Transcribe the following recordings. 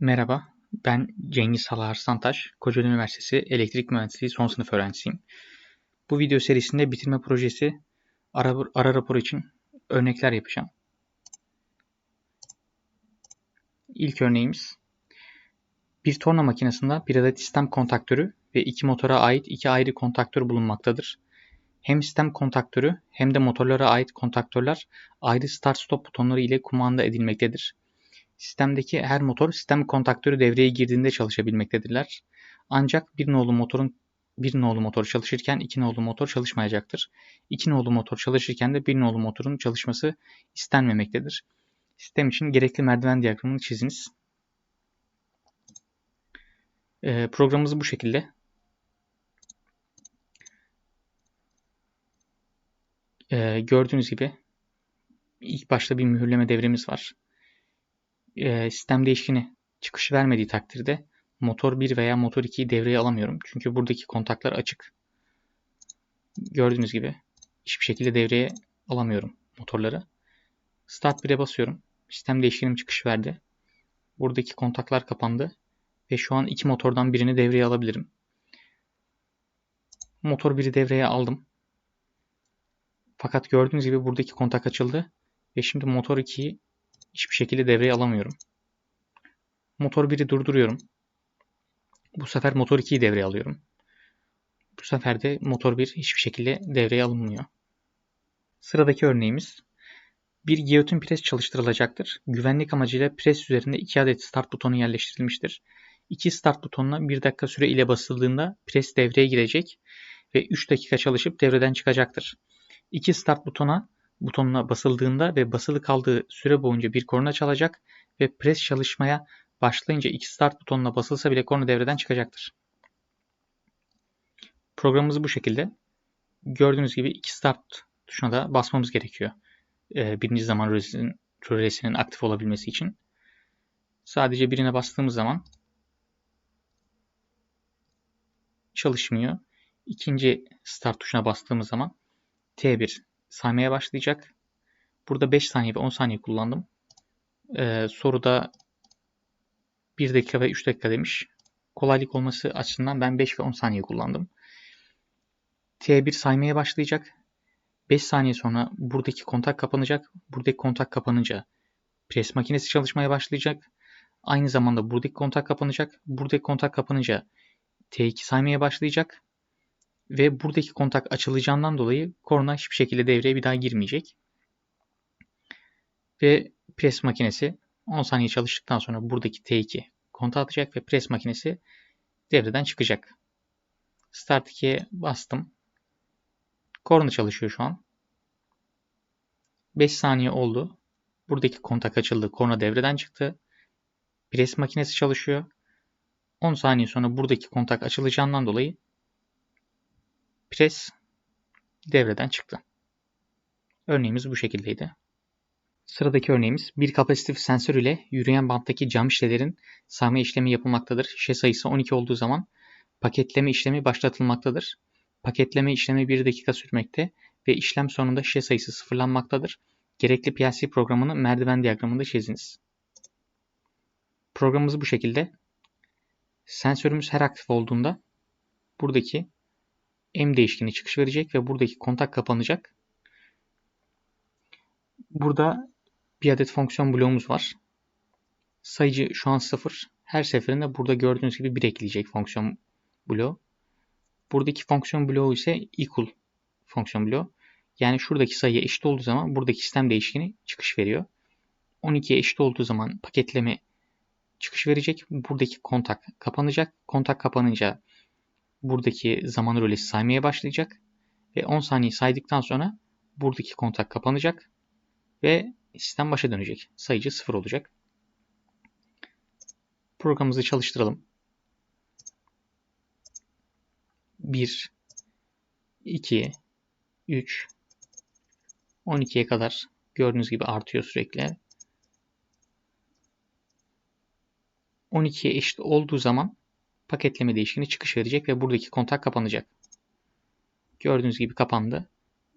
Merhaba, ben Cengiz Hala Arslantaş, Kocaeli Üniversitesi Elektrik Mühendisliği son sınıf öğrencisiyim. Bu video serisinde bitirme projesi ara, ara raporu için örnekler yapacağım. İlk örneğimiz, bir torna makinesinde bir adet sistem kontaktörü ve iki motora ait iki ayrı kontaktör bulunmaktadır. Hem sistem kontaktörü hem de motorlara ait kontaktörler ayrı start-stop butonları ile kumanda edilmektedir. Sistemdeki her motor sistem kontaktörü devreye girdiğinde çalışabilmektedirler. Ancak bir nolu motorun bir nolu motor çalışırken iki nolu motor çalışmayacaktır. İki nolu motor çalışırken de bir nolu motorun çalışması istenmemektedir. Sistem için gerekli merdiven diyagramını çiziniz. Ee, programımız bu şekilde. Ee, gördüğünüz gibi ilk başta bir mühürleme devremiz var e, sistem değişkeni çıkış vermediği takdirde motor 1 veya motor 2'yi devreye alamıyorum. Çünkü buradaki kontaklar açık. Gördüğünüz gibi hiçbir şekilde devreye alamıyorum motorları. Start 1'e basıyorum. Sistem değişkenim çıkış verdi. Buradaki kontaklar kapandı. Ve şu an iki motordan birini devreye alabilirim. Motor 1'i devreye aldım. Fakat gördüğünüz gibi buradaki kontak açıldı. Ve şimdi motor 2'yi hiçbir şekilde devreye alamıyorum. Motor 1'i durduruyorum. Bu sefer motor 2'yi devreye alıyorum. Bu sefer de motor 1 hiçbir şekilde devreye alınmıyor. Sıradaki örneğimiz bir giyotin pres çalıştırılacaktır. Güvenlik amacıyla pres üzerinde 2 adet start butonu yerleştirilmiştir. İki start butonuna 1 dakika süre ile basıldığında pres devreye girecek ve 3 dakika çalışıp devreden çıkacaktır. İki start butona butonuna basıldığında ve basılı kaldığı süre boyunca bir korna çalacak ve pres çalışmaya başlayınca iki start butonuna basılsa bile korna devreden çıkacaktır. Programımız bu şekilde. Gördüğünüz gibi iki start tuşuna da basmamız gerekiyor. Ee, birinci zaman rölesinin, rölesinin aktif olabilmesi için. Sadece birine bastığımız zaman çalışmıyor. İkinci start tuşuna bastığımız zaman T1 saymaya başlayacak. Burada 5 saniye ve 10 saniye kullandım. Ee, soruda 1 dakika ve 3 dakika demiş. Kolaylık olması açısından ben 5 ve 10 saniye kullandım. T1 saymaya başlayacak. 5 saniye sonra buradaki kontak kapanacak. Buradaki kontak kapanınca pres makinesi çalışmaya başlayacak. Aynı zamanda buradaki kontak kapanacak. Buradaki kontak kapanınca T2 saymaya başlayacak. Ve buradaki kontak açılacağından dolayı korna hiçbir şekilde devreye bir daha girmeyecek. Ve pres makinesi 10 saniye çalıştıktan sonra buradaki T2 kontağı atacak ve pres makinesi devreden çıkacak. Start 2'ye bastım. Korna çalışıyor şu an. 5 saniye oldu. Buradaki kontak açıldı. Korna devreden çıktı. Pres makinesi çalışıyor. 10 saniye sonra buradaki kontak açılacağından dolayı pres devreden çıktı. Örneğimiz bu şekildeydi. Sıradaki örneğimiz bir kapasitif sensör ile yürüyen banttaki cam şişelerin sağma işlemi yapılmaktadır. Şişe sayısı 12 olduğu zaman paketleme işlemi başlatılmaktadır. Paketleme işlemi 1 dakika sürmekte ve işlem sonunda şişe sayısı sıfırlanmaktadır. Gerekli PLC programını merdiven diyagramında çiziniz. Programımız bu şekilde. Sensörümüz her aktif olduğunda buradaki M değişkeni çıkış verecek ve buradaki kontak kapanacak. Burada bir adet fonksiyon bloğumuz var. Sayıcı şu an 0. Her seferinde burada gördüğünüz gibi 1 ekleyecek fonksiyon bloğu. Buradaki fonksiyon bloğu ise equal fonksiyon bloğu. Yani şuradaki sayıya eşit olduğu zaman buradaki sistem değişkeni çıkış veriyor. 12'ye eşit olduğu zaman paketleme çıkış verecek. Buradaki kontak kapanacak. Kontak kapanınca buradaki zaman rölesi saymaya başlayacak. Ve 10 saniye saydıktan sonra buradaki kontak kapanacak. Ve sistem başa dönecek. Sayıcı 0 olacak. Programımızı çalıştıralım. 1 2 3 12'ye kadar gördüğünüz gibi artıyor sürekli. 12'ye eşit olduğu zaman paketleme değişkeni çıkış verecek ve buradaki kontak kapanacak. Gördüğünüz gibi kapandı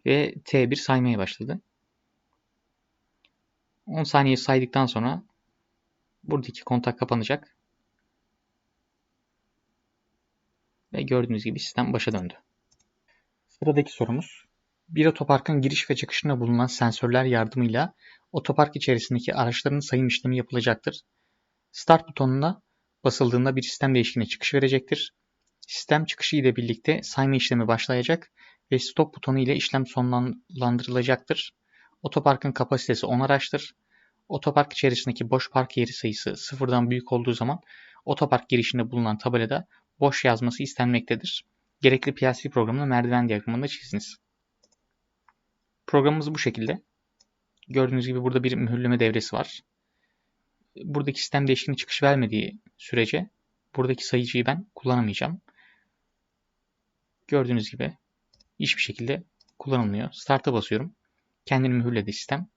ve T1 saymaya başladı. 10 saniye saydıktan sonra Buradaki kontak kapanacak. Ve gördüğünüz gibi sistem başa döndü. Sıradaki sorumuz. Bir otoparkın giriş ve çıkışında bulunan sensörler yardımıyla otopark içerisindeki araçların sayım işlemi yapılacaktır. Start butonuna basıldığında bir sistem değişkeni çıkış verecektir. Sistem çıkışı ile birlikte sayma işlemi başlayacak ve stop butonu ile işlem sonlandırılacaktır. Otoparkın kapasitesi 10 araçtır. Otopark içerisindeki boş park yeri sayısı sıfırdan büyük olduğu zaman otopark girişinde bulunan tabelada boş yazması istenmektedir. Gerekli PLC programını merdiven diyagramında çiziniz. Programımız bu şekilde. Gördüğünüz gibi burada bir mühürleme devresi var. Buradaki sistem değişkeni çıkış vermediği sürece buradaki sayıcıyı ben kullanamayacağım. Gördüğünüz gibi hiçbir şekilde kullanılmıyor. Start'a basıyorum. Kendini mühürledi sistem.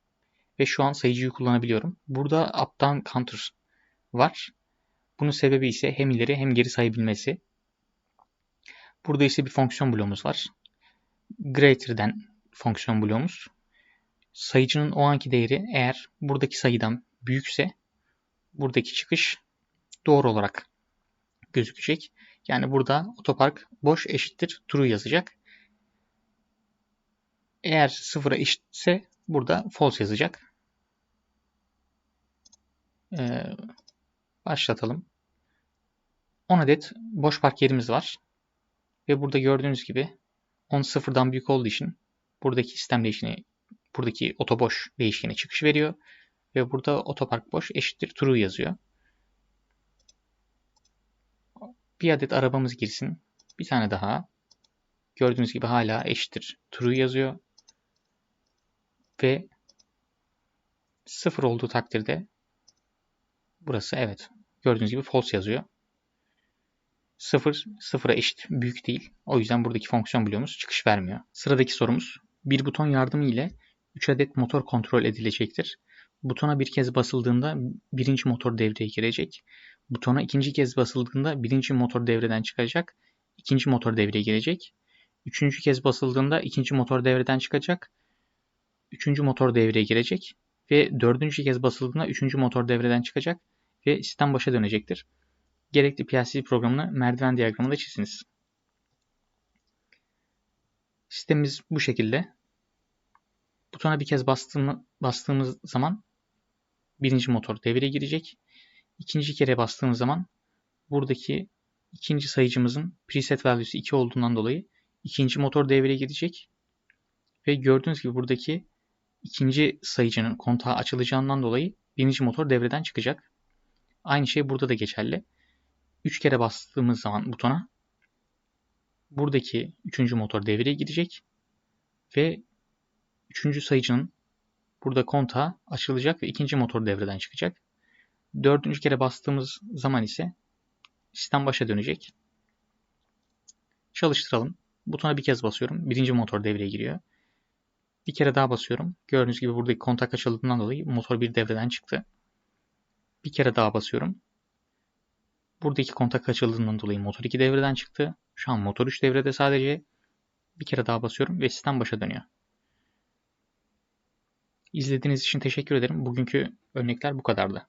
Ve şu an sayıcıyı kullanabiliyorum. Burada up down counter var. Bunun sebebi ise hem ileri hem geri sayabilmesi. Burada ise bir fonksiyon bloğumuz var. Greater'den fonksiyon bloğumuz. Sayıcının o anki değeri eğer buradaki sayıdan büyükse buradaki çıkış doğru olarak gözükecek. Yani burada otopark boş eşittir true yazacak. Eğer sıfıra eşitse burada false yazacak. Ee, başlatalım. 10 adet boş park yerimiz var. Ve burada gördüğünüz gibi 10 sıfırdan büyük olduğu için buradaki sistem değişini buradaki otoboş değişkeni çıkış veriyor. Ve burada otopark boş eşittir true yazıyor. Bir adet arabamız girsin. Bir tane daha. Gördüğünüz gibi hala eşittir true yazıyor. Ve sıfır olduğu takdirde burası evet. Gördüğünüz gibi false yazıyor. 0 sıfıra eşit büyük değil. O yüzden buradaki fonksiyon bloğumuz çıkış vermiyor. Sıradaki sorumuz. Bir buton yardımı ile 3 adet motor kontrol edilecektir. Butona bir kez basıldığında birinci motor devreye girecek. Butona ikinci kez basıldığında birinci motor devreden çıkacak. ikinci motor devreye girecek. Üçüncü kez basıldığında ikinci motor devreden çıkacak. Üçüncü motor devreye girecek. Ve dördüncü kez basıldığında üçüncü motor devreden çıkacak. Ve sistem başa dönecektir. Gerekli PLC programını merdiven diyagramında çiziniz. Sistemimiz bu şekilde. Butona bir kez bastığımız zaman birinci motor devreye girecek. İkinci kere bastığımız zaman buradaki ikinci sayıcımızın preset value'su 2 olduğundan dolayı ikinci motor devreye girecek. Ve gördüğünüz gibi buradaki ikinci sayıcının kontağı açılacağından dolayı birinci motor devreden çıkacak. Aynı şey burada da geçerli. 3 kere bastığımız zaman butona buradaki üçüncü motor devreye gidecek ve üçüncü sayıcının burada kontağı açılacak ve ikinci motor devreden çıkacak. Dördüncü kere bastığımız zaman ise sistem başa dönecek. Çalıştıralım. Butona bir kez basıyorum. Birinci motor devreye giriyor. Bir kere daha basıyorum. Gördüğünüz gibi buradaki kontak açıldığından dolayı motor bir devreden çıktı. Bir kere daha basıyorum. Buradaki kontak açıldığından dolayı motor 2 devreden çıktı. Şu an motor 3 devrede sadece. Bir kere daha basıyorum ve sistem başa dönüyor. İzlediğiniz için teşekkür ederim. Bugünkü örnekler bu kadardı.